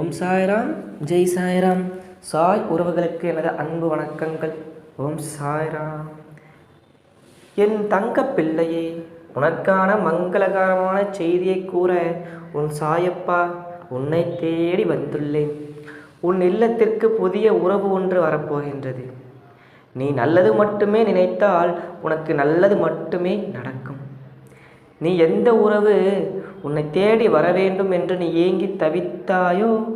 ஓம் சாய்ராம் ஜெய் சாய்ராம். சாய் உறவுகளுக்கு எனது அன்பு வணக்கங்கள். ஓம் சாய்ராம். என் தங்க பிள்ளையே உனக்கான மங்களகரமான செய்தியை கூற உன் சாயப்பா உன்னை தேடி வந்துள்ளேன். உன் இல்லத்திற்கு புதிய உறவு ஒன்று வரப்போகின்றது. நீ நல்லது மட்டுமே நினைத்தால் உனக்கு நல்லது மட்டுமே நடக்கும். நீ எந்த உறவு உன்னை தேடி வர வேண்டும் என்று நீ ஏங்கி தவித்தாயோ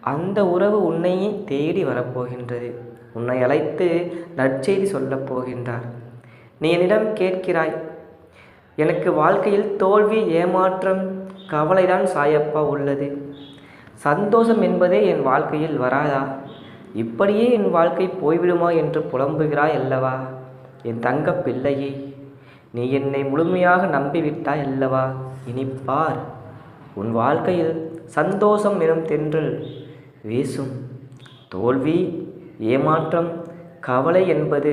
அந்த உறவு உன்னையே தேடி வரப்போகின்றது. உன்னை அழைத்து நற்செய்தி சொல்லப் போகின்றார். நீ என்னிடம் கேட்கிறாய் எனக்கு வாழ்க்கையில் தோல்வி ஏமாற்றம் கவலைதான் சாயப்பா உள்ளது. சந்தோஷம் என்பதே என் வாழ்க்கையில் வராதா? இப்படியே என் வாழ்க்கை போய்விடுமா என்று புலம்புகிறாய் அல்லவா? என் தங்க பிள்ளையே நீ என்னை முழுமையாக நம்பிவிட்டாய் அல்லவா? இனி பார். உன் வாழ்க்கையில் சந்தோஷம் எனும் தென்றல் வீசும். தோல்வி ஏமாற்றம் கவலை என்பது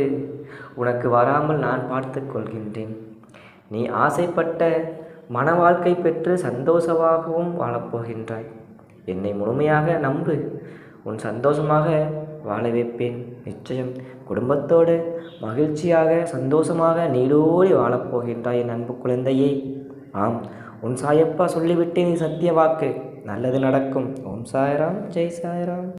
உனக்கு வராமல் நான் பார்த்து கொள்கின்றேன். நீ ஆசைப்பட்ட மன வாழ்க்கை பெற்று சந்தோஷமாகவும் வாழப்போகின்றாய் என்னை முழுமையாக நம்பு. உன் சந்தோஷமாக வாழ வைப்பேன். நிச்சயம் குடும்பத்தோடு மகிழ்ச்சியாக சந்தோஷமாக நீடோடி வாழப்போகின்றாய் என் அன்பு குழந்தையே. ஆம் உன் சாயப்பா சொல்லிவிட்டேன் நீ சத்திய வாக்கு. நல்லது நடக்கும். ஓம் சாய்ராம் ஜெய் சாய்ராம்.